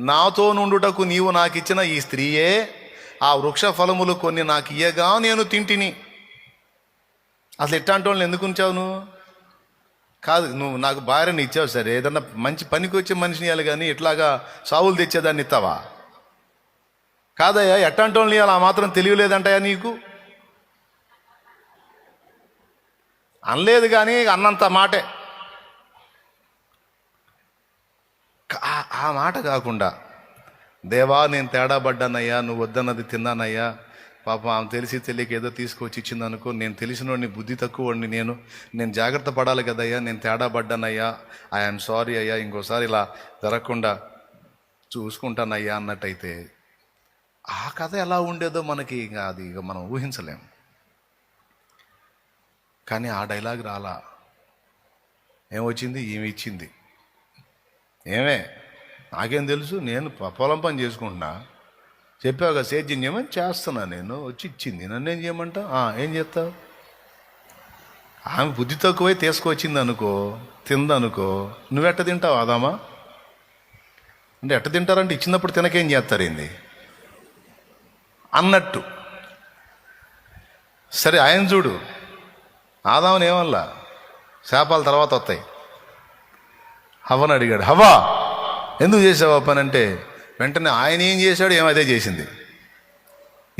నాతో నుండుటకు నీవు నాకు ఇచ్చిన ఈ స్త్రీయే ఆ వృక్ష ఫలములు కొన్ని నాకు ఇయ్యగా నేను తింటిని. అసలు ఎట్లాంటి వాళ్ళని ఎందుకు ఉంచావు నువ్వు? కాదు నువ్వు నాకు భార్యని ఇచ్చావు సరే. ఏదన్నా మంచి పనికి వచ్చే మనిషిని ఇవ్వాలి కానీ ఇట్లాగా సావులు తెచ్చేదాన్ని ఇస్తావా? కాదయ్యా ఎట్లాంటి వాళ్ళని ఇవ్వాలి ఆ మాత్రం తెలియలేదంటయా నీకు? అనలేదు కానీ అన్నంత మాటే. ఆ- మాట కాకుండా దేవా నేను తేడా పడ్డానయ్యా నువ్వు వద్దన్నది తిన్నానయ్యా. పాపం ఆమె తెలిసి తెలియక ఏదో తీసుకొచ్చి ఇచ్చింది అనుకో నేను తెలిసినోడిని బుద్ధి తక్కువని నేను. నేను జాగ్రత్త పడాలి కదయ్యా నేను తేడా పడ్డానయ్యా. ఐఎమ్ సారీ అయ్యా ఇంకోసారి ఇలా జరగకుండా చూసుకుంటానయ్యా అన్నట్టయితే ఆ కథ ఎలా ఉండేదో మనకి ఇంకా అది ఇక మనం ఊహించలేం. కానీ ఆ డైలాగ్ రాలా. ఏమొచ్చింది? ఏమి ఇచ్చింది. ఏమే? నాకేం తెలుసు? నేను పొలం పని చేసుకుంటున్నా. చెప్పావు కదా సేద్యం చేయమని చేస్తున్నా నేను. వచ్చి ఇచ్చింది. నన్ను ఏం చేయమంటా ఏం చేస్తావు? ఆమె బుద్ధి తక్కువై తీసుకొచ్చింది అనుకో తిందనుకో నువ్వెట్ట తింటావు ఆదామా? అంటే ఎట్ట తింటారంటే ఇచ్చినప్పుడు తినకేం చేస్తారేంది అన్నట్టు. సరే ఆయన చూడు. ఆదామని ఏమల్లా శాపాల తర్వాత వస్తాయి. హవ్వను అడిగాడు. హవ్వా ఎందుకు చేసావు పని అంటే వెంటనే ఆయన ఏం చేశాడు ఏమో చేసింది.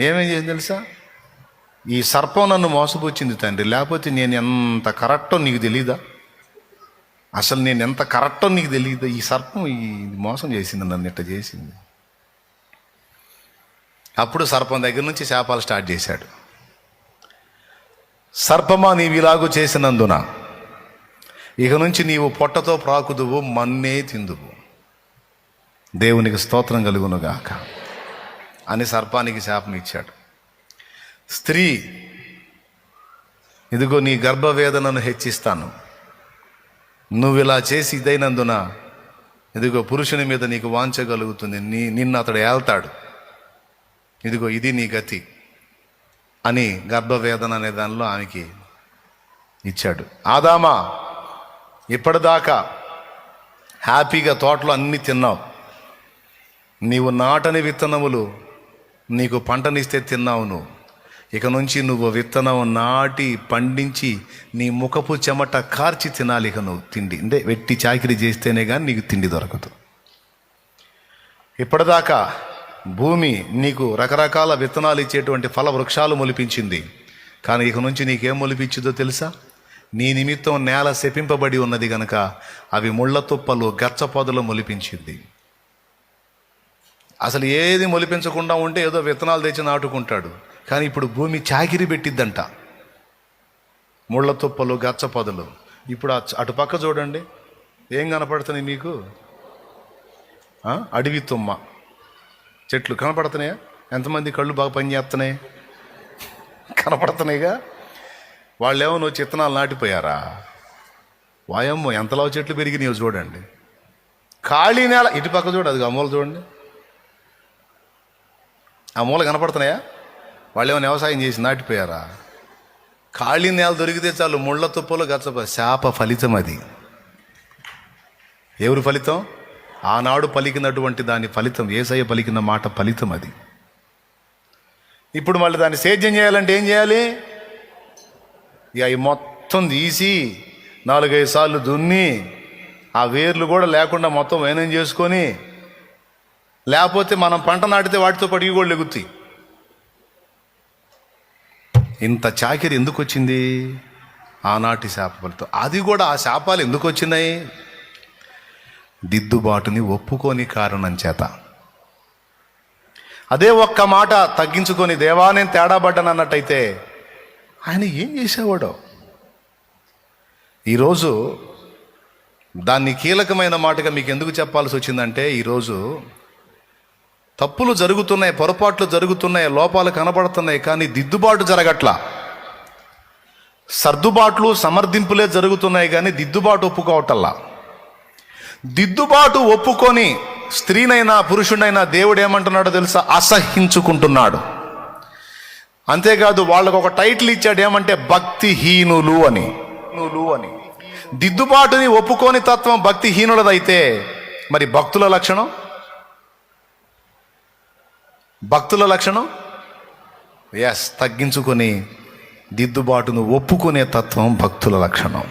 ఏమేం చేసింది తెలుసా? ఈ సర్పం నన్ను మోసపుచ్చింది తండ్రి. లేకపోతే నేను ఎంత కరెక్టో నీకు తెలీదా? అసలు నేను ఎంత కరెక్టో నీకు తెలియదా ఈ సర్పం ఈ మోసం చేసింది నన్ను ఇట్ట చేసింది. అప్పుడు సర్పం దగ్గర నుంచి శాపాలు స్టార్ట్ చేశాడు. సర్పమా నీవిలాగు చేసినందున ఇక నుంచి నీవు పొట్టతో ప్రాకుదువు మన్నే తిందువు. దేవునికి స్తోత్రం కలుగునుగాక. అని సర్పానికి శాపం ఇచ్చాడు. స్త్రీ ఇదిగో నీ గర్భవేదనను హెచ్చిస్తాను. నువ్వు ఇలా చేసి ఇదైనందున ఇదిగో పురుషుని మీద నీకు వాంచగలుగుతుంది నీ నిన్ను అతడు ఏల్తాడు. ఇదిగో ఇది నీ గతి అని గర్భవేదన అనే దానిలో ఆమెకి ఇచ్చాడు. ఆదామా ఇప్పటిదాకా హ్యాపీగా తోటలో అన్ని తిన్నావు నీవు నాటని విత్తనములు నీకు పంటనిస్తే తిన్నావు నువ్వు. ఇక నుంచి నువ్వు విత్తనం నాటి పండించి నీ ముఖపు చెమట కార్చి తినాలి ఇక నువ్వు తిండి. అంటే వెట్టి చాకిరి చేస్తేనే కానీ నీకు తిండి దొరకదు. ఇప్పటిదాకా భూమి నీకు రకరకాల విత్తనాలు ఇచ్చేటువంటి ఫల వృక్షాలు మొలిపించింది. కానీ ఇక నుంచి నీకేం మొలిపించిందో తెలుసా? నీ నిమిత్తం నేల శపింపబడి ఉన్నది గనక అవి ముళ్ళ తుప్పలు గచ్చ పొదలు మొలిపించింది. అసలు ఏది మొలిపించకుండా ఉంటే ఏదో విత్తనాలు తెచ్చి నాటుకుంటాడు. కానీ ఇప్పుడు భూమి చాకిరి పెట్టిద్దంట. ముళ్ళ తుప్పలు గచ్చ పొదలు ఇప్పుడు అటు పక్క చూడండి. ఏం కనపడుతున్నాయి మీకు? అడవి తుమ్మ. చెట్లు కనపడుతున్నాయా? ఎంతమంది కళ్ళు బాగా పనిచేస్తున్నాయి? కనపడుతున్నాయిగా? వాళ్ళు ఏమో నువ్వు చిత్తనాలు నాటిపోయారా? వాయమ్మ ఎంతలో చెట్లు పెరిగినాయో చూడండి. ఖాళీ నేల ఇటు పక్క చూడు అది ఆ మూల చూడండి. ఆ మూల కనపడుతున్నాయా? వాళ్ళు ఏమైనా వ్యవసాయం చేసి నాటిపోయారా? ఖాళీ నేల దొరికితే చాలు ముళ్ళ తుప్పలు గచ్చప శాప ఫలితం అది. ఎవరి ఫలితం? ఆనాడు పలికినటువంటి దాని ఫలితం ఏసయ్య పలికిన మాట ఫలితం అది. ఇప్పుడు మళ్ళీ దాన్ని సేద్యం చేయాలంటే ఏం చేయాలి? ఇక అవి మొత్తం తీసి నాలుగైదు సార్లు దున్ని ఆ వేర్లు కూడా లేకుండా మొత్తం వైనం చేసుకొని లేకపోతే మనం పంట నాటితే వాటితో పాటు ఇవి కూడా లెగుతాయి. ఇంత చాకిరి ఎందుకు వచ్చింది? ఆనాటి శాప అది కూడా ఆ శాపాలు ఎందుకు వచ్చినాయి? దిద్దుబాటుని ఒప్పుకోని కారణం చేత. అదే ఒక్క మాట తగ్గించుకొని దేవా నేను తేడా పడ్డానన్నట్టయితే ఆయన ఏం చేసేవాడో? ఈరోజు దాన్ని కీలకమైన మాటగా మీకు ఎందుకు చెప్పాల్సి వచ్చిందంటే ఈరోజు తప్పులు జరుగుతున్నాయి పొరపాట్లు జరుగుతున్నాయి లోపాలు కనబడుతున్నాయి కానీ దిద్దుబాటు జరగట్లా. సర్దుబాట్లు సమర్థింపులే జరుగుతున్నాయి కానీ దిద్దుబాటు ఒప్పుకోవటల్లా దిద్దుబాటు ఒప్పుకొని స్త్రీనైనా పురుషుడైనా దేవుడు ఏమంటున్నాడో తెలుసా? అసహించుకుంటున్నాడు అంతేకాదు వాళ్ళకు ఒక టైటిల్ ఇచ్చాడు ఏమంటే భక్తిహీనులు అని. హీనులు అని. దిద్దుబాటుని ఒప్పుకోని తత్వం భక్తిహీనులదైతే మరి భక్తుల లక్షణం? భక్తుల లక్షణం? ఎస్ తగ్గించుకొని దిద్దుబాటును ఒప్పుకునే తత్వం భక్తుల లక్షణం.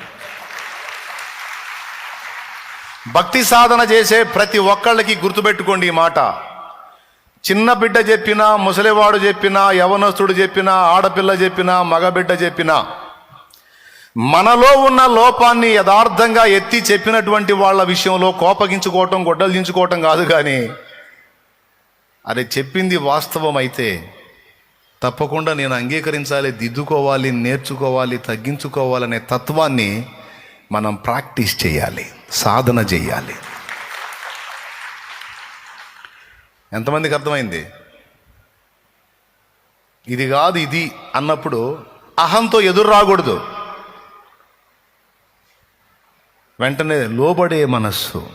భక్తి సాధన చేసే ప్రతి ఒక్కళ్ళకి గుర్తుపెట్టుకోండి ఈ మాట. చిన్న బిడ్డ చెప్పినా ముసలివాడు చెప్పినా యవనస్తుడు చెప్పినా ఆడపిల్ల చెప్పినా మగబిడ్డ చెప్పినా మనలో ఉన్న లోపాన్ని యథార్థంగా ఎత్తి చెప్పినటువంటి వాళ్ళ విషయంలో కోపగించుకోవటం గొడ్డలు దించుకోవటం కాదు కానీ అది చెప్పింది వాస్తవం అయితే తప్పకుండా నేను అంగీకరించాలి దిద్దుకోవాలి నేర్చుకోవాలి తగ్గించుకోవాలనే తత్వాన్ని మనం ప్రాక్టీస్ చేయాలి సాధన చేయాలి. ఎంతమందికి అర్థమైంది? ఇది కాదు ఇది అన్నప్పుడు అహంతో ఎదురు రాకూడదు. వెంటనే లోబడే మనస్సు.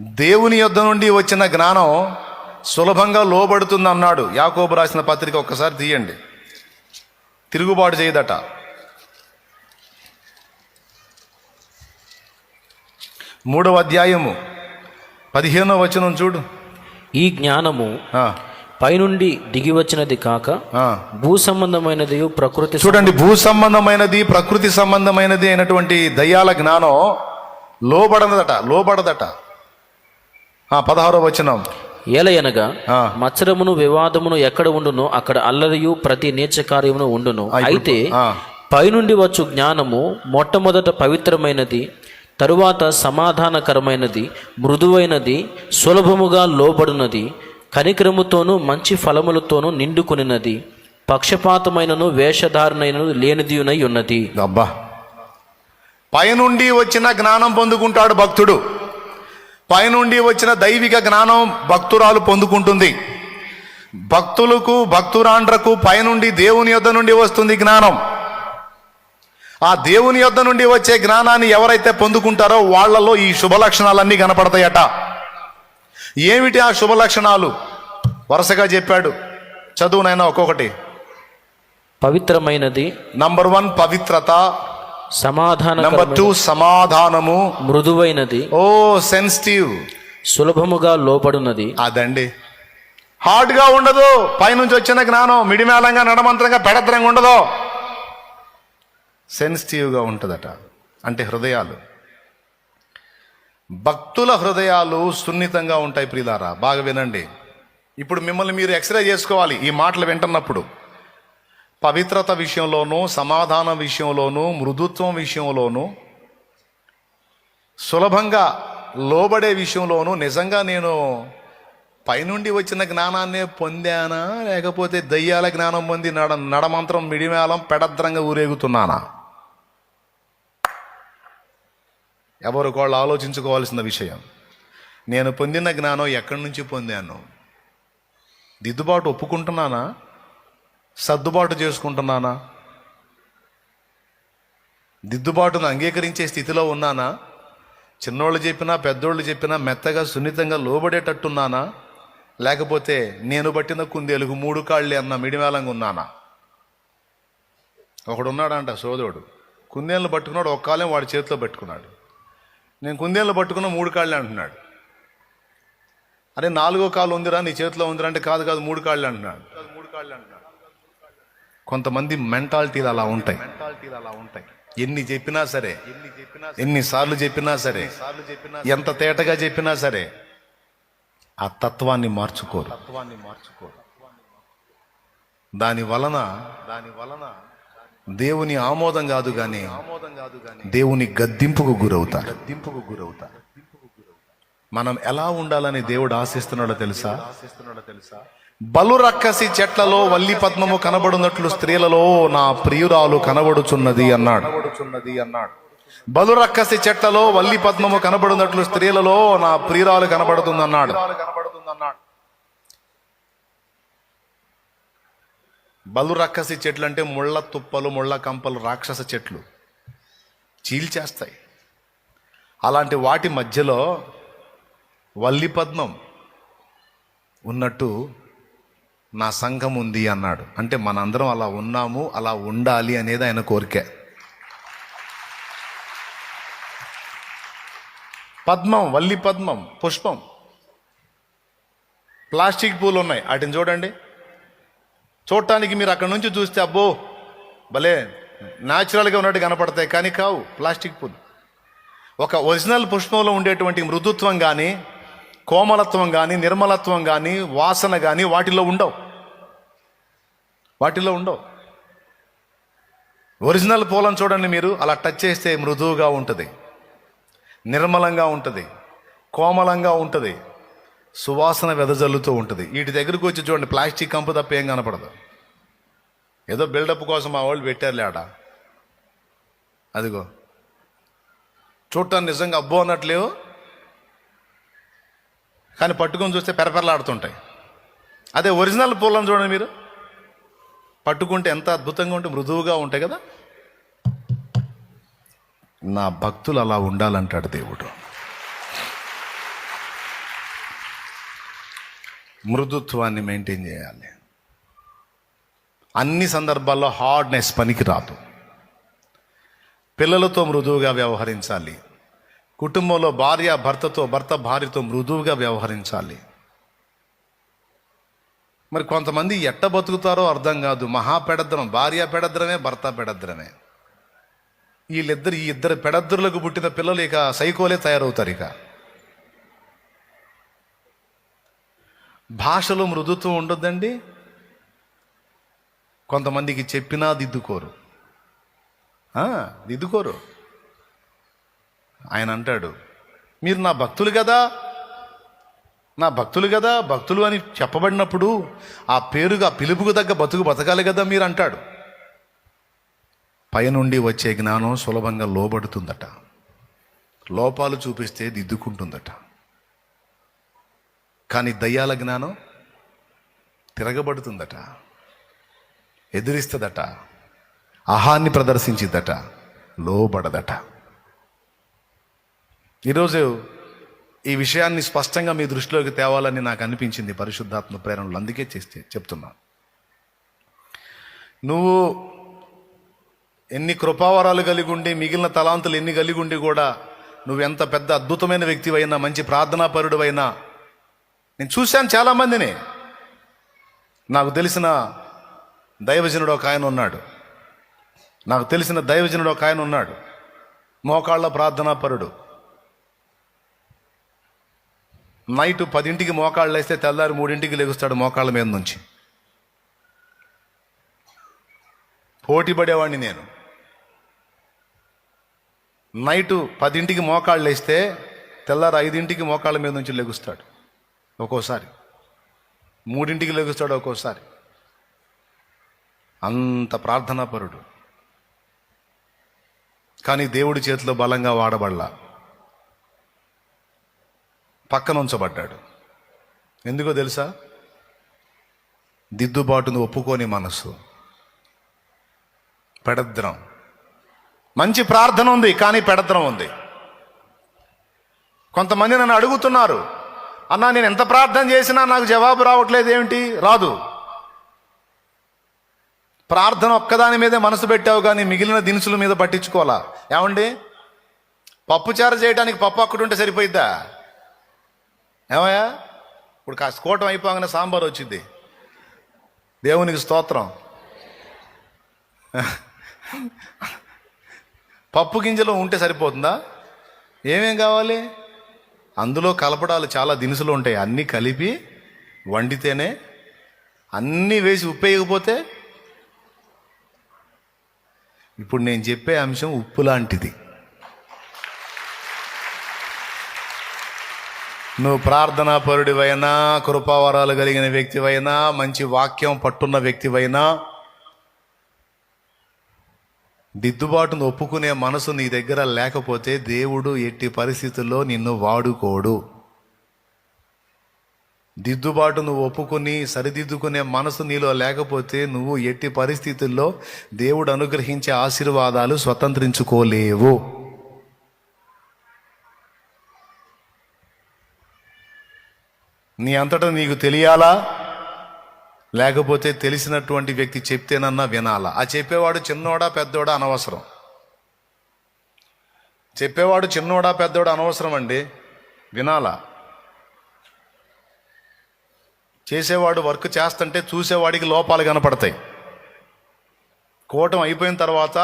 దేవుని యొద్ద నుండి వచ్చిన జ్ఞానం సులభంగా లోబడుతుంది అన్నాడు యాకోబు రాసిన పత్రిక ఒక్కసారి తీయండి. తిరుగుబాటు చేయదట. మూడవ అధ్యాయము. పదిహేనో వచనం చూడు. ఈ జ్ఞానము పైనుండి దిగి వచ్చినది కాక. భూ సంబంధమైనది ప్రకృతి చూడండి భూ సంబంధమైనది ప్రకృతి సంబంధమైనది అయినటువంటి దయ్యాల జ్ఞానం లోబడదట లోబడదట ఆ, పదహారో వచనం ఏలయనగా. మత్సరమును వివాదమును ఎక్కడ ఉండునో అక్కడ అల్లరియు ప్రతి నీచ కార్యమును ఉండును అయితే. పైనుండి వచ్చు జ్ఞానము మొట్టమొదట పవిత్రమైనది తరువాత సమాధానకరమైనది మృదువైనది సులభముగా లోబడినది కనికరముతోనూ మంచి ఫలములతోనూ నిండుకొనినది పక్షపాతమైనను వేషధారణైనను లేనిదియునై ఉన్నది. అబ్బా! పైనుండి వచ్చిన జ్ఞానం పొందుకుంటాడు భక్తుడు. పైనుండి వచ్చిన దైవిక జ్ఞానం భక్తురాలు పొందుకుంటుంది. భక్తులకు భక్తురాండ్రకు పైనుండి దేవుని యొద్ద నుండి వస్తుంది జ్ఞానం. ఆ దేవుని యొద్ద నుండి వచ్చే జ్ఞానాన్ని ఎవరైతే పొందుకుంటారో వాళ్ళలో ఈ శుభ లక్షణాలన్నీ కనపడతాయట. ఏమిటి ఆ శుభ లక్షణాలు వరుసగా చెప్పాడు. చదువునైనా ఒక్కొక్కటి. పవిత్రమైనది. నంబర్ వన్ పవిత్రత. సమాధాన నంబర్ టూ సమాధానము. మృదువైనది. ఓ సెన్సిటివ్. సులభముగా లోపడున్నది. అదండి. హార్డ్గా ఉండదు. పైనుంచి వచ్చిన జ్ఞానం మిడిమేళంగా నడమంత్రంగా పెడద్రంగా ఉండదు. సెన్సిటివ్గా ఉంటుందట. అంటే హృదయాలు. భక్తుల హృదయాలు సున్నితంగా ఉంటాయి ప్రియులారా. బాగా వినండి. ఇప్పుడు మిమ్మల్ని మీరు ఎక్స్రే చేసుకోవాలి ఈ మాటలు వింటున్నప్పుడు. పవిత్రత విషయంలోనూ సమాధానం విషయంలోనూ మృదుత్వం విషయంలోనూ సులభంగా లోబడే విషయంలోనూ నిజంగా నేను పైనుండి వచ్చిన జ్ఞానాన్నే పొందానా? లేకపోతే దయ్యాల జ్ఞానం పొంది నడ నడమంత్రం మిడిమేళం పెడద్రంగా ఊరేగుతున్నానా? ఎవరు ఆలోచించుకోవాల్సిన విషయం. నేను పొందిన జ్ఞానం ఎక్కడి నుంచి పొందాను? దిద్దుబాటు ఒప్పుకుంటున్నానా? సర్దుబాటు చేసుకుంటున్నానా? దిద్దుబాటును అంగీకరించే స్థితిలో ఉన్నానా? చిన్నోళ్ళు చెప్పినా పెద్దోళ్ళు చెప్పినా మెత్తగా సున్నితంగా లోబడేటట్టున్నానా? లేకపోతే నేను పట్టిన కుందేలుగు మూడు కాళ్ళే అన్న మిడిమేళంగా ఉన్నానా? ఒకడు ఉన్నాడంట సోదరుడు. కుందేళ్ళు పట్టుకున్నాడు ఒక కాలం వాడి చేతిలో పెట్టుకున్నాడు. నేను కుందేళ్ళు పట్టుకున్న మూడు కాళ్ళే అంటున్నాడు. అరే నాలుగో కాలు ఉందిరా నీ చేతిలో ఉందిరా అంటే కాదు కాదు మూడు కాళ్ళు అంటున్నాడు. మూడు కాళ్ళు అంటున్నాడు కొంతమంది మెంటాలిటీలు అలా ఉంటాయి. మెంటాలిటీలు అలా ఉంటాయి ఎన్ని చెప్పినా సరే ఎన్ని చెప్పినా ఎన్ని సార్లు చెప్పినా సరే ఎంత తేటగా చెప్పినా సరే ఆ తత్వాన్ని మార్చుకోరు. తత్వాన్ని మార్చుకోరు దాని వలన దాని వలన దేవుని ఆమోదం కాదు కానీ ఆమోదం కాదు కానీ దేవుని గద్దింపుకు గురవుతారు. గద్దింపుకు గురవుతారు మనం ఎలా ఉండాలని దేవుడు ఆశిస్తున్నాడో తెలుసా? ఆశిస్తున్నాడో తెలుసా బలు రక్కసి చెట్లలో వల్లి పద్మము కనబడునట్లు స్త్రీలలో నా ప్రియురాలు కనబడుచున్నది అన్నాడు కనబడుచున్నది అన్నాడు. బలు రక్కసి చెట్లలో వల్లి పద్మము కనబడినట్లు స్త్రీలలో నా ప్రియురాలు కనబడుతుంది అన్నాడు కనబడుతుందన్నాడు. బలు చెట్లు అంటే ముళ్ళ తుప్పలు ముళ్ళ కంపలు రాక్షస చెట్లు చీల్చేస్తాయి. అలాంటి వాటి మధ్యలో వల్లి పద్మం ఉన్నట్టు నా సంఘం ఉంది అన్నాడు. అంటే మనందరం అలా ఉన్నాము అలా ఉండాలి అనేది ఆయన కోరిక. పద్మం వల్లి పద్మం పుష్పం. ప్లాస్టిక్ పూలు ఉన్నాయి. వాటిని చూడండి. చూడటానికి మీరు అక్కడ నుంచి చూస్తే అబ్బో భలే న్యాచురల్గా ఉన్నట్టు కనపడతాయి. కానీ కావు ప్లాస్టిక్ పూలు. ఒక ఒరిజినల్ పుష్పంలో ఉండేటువంటి మృదుత్వం కానీ కోమలత్వం కానీ నిర్మలత్వం కానీ వాసన కానీ వాటిలో ఉండవు. వాటిలో ఉండవు. ఒరిజినల్ పూలను చూడండి మీరు. అలా టచ్ చేస్తే మృదువుగా ఉంటుంది. నిర్మలంగా ఉంటుంది కోమలంగా ఉంటుంది సువాసన వెదజల్లుతూ ఉంటుంది. వీటి దగ్గరకు వచ్చి చూడండి ప్లాస్టిక్ కంపు తప్ప ఏం కనపడదు. ఏదో బిల్డప్ కోసం మా వాళ్ళు పెట్టారులే ఆడ అదిగో. చూడటానికి నిజంగా అబ్బో అన్నట్లేవు? కానీ పట్టుకొని చూస్తే పెరపెరలాడుతుంటాయి. అదే ఒరిజినల్ పూలను చూడండి మీరు. పట్టుకుంటే ఎంత అద్భుతంగా ఉంటే మృదువుగా ఉంటాయి కదా? నా భక్తులు అలా ఉండాలంటాడు దేవుడు. మృదుత్వాన్ని మెయింటైన్ చేయాలి. అన్ని సందర్భాల్లో హార్డ్నెస్ పనికి రాదు పిల్లలతో మృదువుగా వ్యవహరించాలి. కుటుంబంలో భార్య భర్తతో భర్త భార్యతో మృదువుగా వ్యవహరించాలి. మరి కొంతమంది ఎట్ట బతుకుతారో అర్థం కాదు. మహా పెడద్రం భార్య పెడద్రమే భర్త పెడద్రమే. వీళ్ళిద్దరు ఈ ఇద్దరు పెడద్దులకు పుట్టిన పిల్లలు ఇక సైకోలే తయారవుతారు ఇక. భాషలో మృదుత్వం ఉండొద్దండి. కొంతమందికి చెప్పినా దిద్దుకోరు. దిద్దుకోరు. ఆయన అంటాడు మీరు నా భక్తులు కదా? నా భక్తులు కదా? భక్తులు అని చెప్పబడినప్పుడు ఆ పేరుగా పిలుపుకు తగ్గ బతుకు బతకాలి కదా? మీరు అంటాడు. పైనుండి వచ్చే జ్ఞానం సులభంగా లోబడుతుందట. లోపాలు చూపిస్తే దిద్దుకుంటుందట. కానీ దయ్యాల జ్ఞానం తిరగబడుతుందట. ఎదిరిస్తుందట. అహాన్ని ప్రదర్శించిద్దట. లోబడదట. ఈరోజు ఈ విషయాన్ని స్పష్టంగా మీ దృష్టిలోకి తేవాలని నాకు అనిపించింది పరిశుద్ధాత్మ ప్రేరణలు. అందుకే చేస్తే చెప్తున్నా. నువ్వు ఎన్ని కృపావరాలు కలిగి ఉండి మిగిలిన తలాంతులు ఎన్ని కలిగి ఉండి కూడా నువ్వెంత పెద్ద అద్భుతమైన వ్యక్తివైనా మంచి ప్రార్థనాపరుడువైనా. నేను చూశాను చాలామందిని. నాకు తెలిసిన దైవజనుడు ఒక ఆయన ఉన్నాడు. నాకు తెలిసిన దైవజనుడు ఒక ఆయన ఉన్నాడు. మోకాళ్ళ ప్రార్థనాపరుడు. నైట్ పదింటికి మోకాళ్ళు వేస్తే తెల్లారి మూడింటికి లెగుస్తాడు మోకాళ్ళ మీద నుంచి. పోటీ పడేవాడిని నేను. నైటు పదింటికి మోకాళ్ళు వేస్తే తెల్లారి ఐదింటికి మోకాళ్ళ మీద నుంచి లెగుస్తాడు ఒక్కోసారి. మూడింటికి లెగుస్తాడు ఒక్కోసారి. అంత ప్రార్థనాపరుడు. కానీ దేవుడి చేతిలో బలంగా వాడబడలా. పక్కన ఉంచబడ్డాడు ఎందుకో తెలుసా? దిద్దుబాటును ఒప్పుకోని మనసు పెడద్రం. మంచి ప్రార్థన ఉంది కానీ పెడతనం ఉంది. కొంతమంది నన్ను అడుగుతున్నారు అన్నా నేను ఎంత ప్రార్థన చేసినా నాకు జవాబు రావట్లేదు ఏమిటి? రాదు. ప్రార్థన ఒక్కదాని మీదే మనసు పెట్టావు కానీ మిగిలిన దినుసుల మీద పట్టించుకోవాలా? ఏమండి? పప్పుచారు చేయడానికి పప్పు అక్కడ ఉంటే సరిపోయిద్దా? ఏమయ్యా? ఇప్పుడు కాస్త కోటం అయిపోగానే సాంబార్ వచ్చింది. దేవునికి స్తోత్రం. పప్పు గింజలు ఉంటే సరిపోతుందా? ఏమేం కావాలి? అందులో కలపడాలు చాలా దినుసులు ఉంటాయి. అన్నీ కలిపి వండితేనే అన్నీ వేసి ఉప్పేయకపోతే? ఇప్పుడు నేను చెప్పే అంశం ఉప్పు లాంటిది. నువ్వు ప్రార్థనా పరుడివైనా కృపావరాలు కలిగిన వ్యక్తివైనా మంచి వాక్యం పట్టున్న వ్యక్తివైనా దిద్దుబాటును ఒప్పుకునే మనసు నీ దగ్గర లేకపోతే దేవుడు ఎట్టి పరిస్థితుల్లో నిన్ను వాడుకోడు. దిద్దుబాటును ఒప్పుకుని సరిదిద్దుకునే మనసు నీలో లేకపోతే నువ్వు ఎట్టి పరిస్థితుల్లో దేవుడు అనుగ్రహించే ఆశీర్వాదాలు స్వతంత్రించుకోలేవు. నీ అంతటా నీకు తెలియాలా? లేకపోతే తెలిసినటువంటి వ్యక్తి చెప్తేనన్నా వినాలా. ఆ చెప్పేవాడు చిన్నోడా పెద్దోడా అనవసరం. చెప్పేవాడు చిన్నోడా పెద్దోడా అనవసరం అండి. వినాలా. చేసేవాడు వర్క్ చేస్తుంటే చూసేవాడికి లోపాలు కనపడతాయి. కూటం అయిపోయిన తర్వాత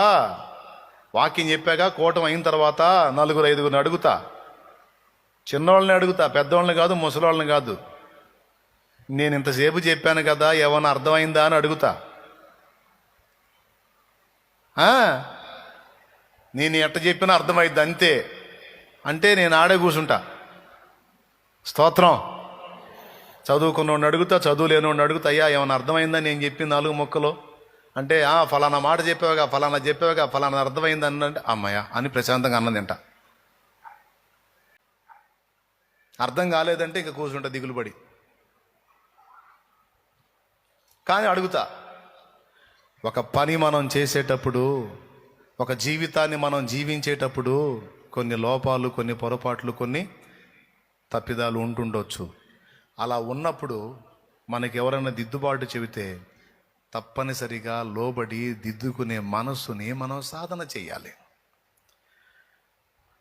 వాకింగ్ చెప్పాక కూటం అయిన తర్వాత నలుగురు ఐదుగురిని అడుగుతా. చిన్నవాళ్ళని అడుగుతా పెద్దవాళ్ళని కాదు ముసలివాళ్ళని కాదు. నేను ఇంతసేపు చెప్పాను కదా ఏమైనా అర్థమైందా అని అడుగుతా. నేను ఎట్ట చెప్పినా అర్థమైద్ది అంతే. అంటే నేను ఆడే కూర్చుంటా స్తోత్రం. చదువుకున్నోడిని అడుగుతా చదువు లేనివాడిని అడుగుతా అయ్యా ఏమైనా అర్థమైందా? నేను చెప్పిన నాలుగు మొక్కలు. అంటే ఆ ఫలానా మాట చెప్పావుగా ఫలానా చెప్పావుగా ఫలానా అర్థమైంది అన్నంటే అమ్మయ్య అని ప్రశాంతంగా అన్నది తింటా. అర్థం కాలేదంటే ఇంకా కూర్చుంటా దిగులు కానీ అడుగుతా. ఒక పని మనం చేసేటప్పుడు ఒక జీవితాన్ని మనం జీవించేటప్పుడు కొన్ని లోపాలు కొన్ని పొరపాట్లు కొన్ని తప్పిదాలు ఉంటుండొచ్చు. అలా ఉన్నప్పుడు మనకి ఎవరైనా దిద్దుబాటు చెబితే తప్పనిసరిగా లోబడి దిద్దుకునే మనస్సుని మనం సాధన చేయాలి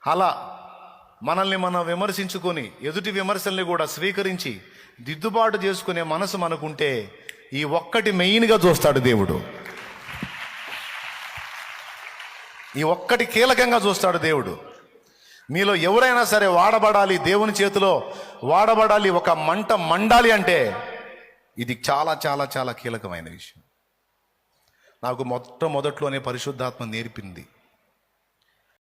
అలా మనల్ని మనం విమర్శించుకొని ఎదుటి విమర్శల్ని కూడా స్వీకరించి దిద్దుబాటు చేసుకునే మనసు మనకుంటే ఈ ఒక్కటి మెయిన్గా చూస్తాడు దేవుడు. ఈ ఒక్కటి కీలకంగా చూస్తాడు దేవుడు. మీలో ఎవరైనా సరే వాడబడాలి దేవుని చేతిలో వాడబడాలి ఒక మంట మండాలి అంటే ఇది చాలా చాలా చాలా కీలకమైన విషయం. నాకు మొట్టమొదట్లోనే పరిశుద్ధాత్మ నేర్పింది.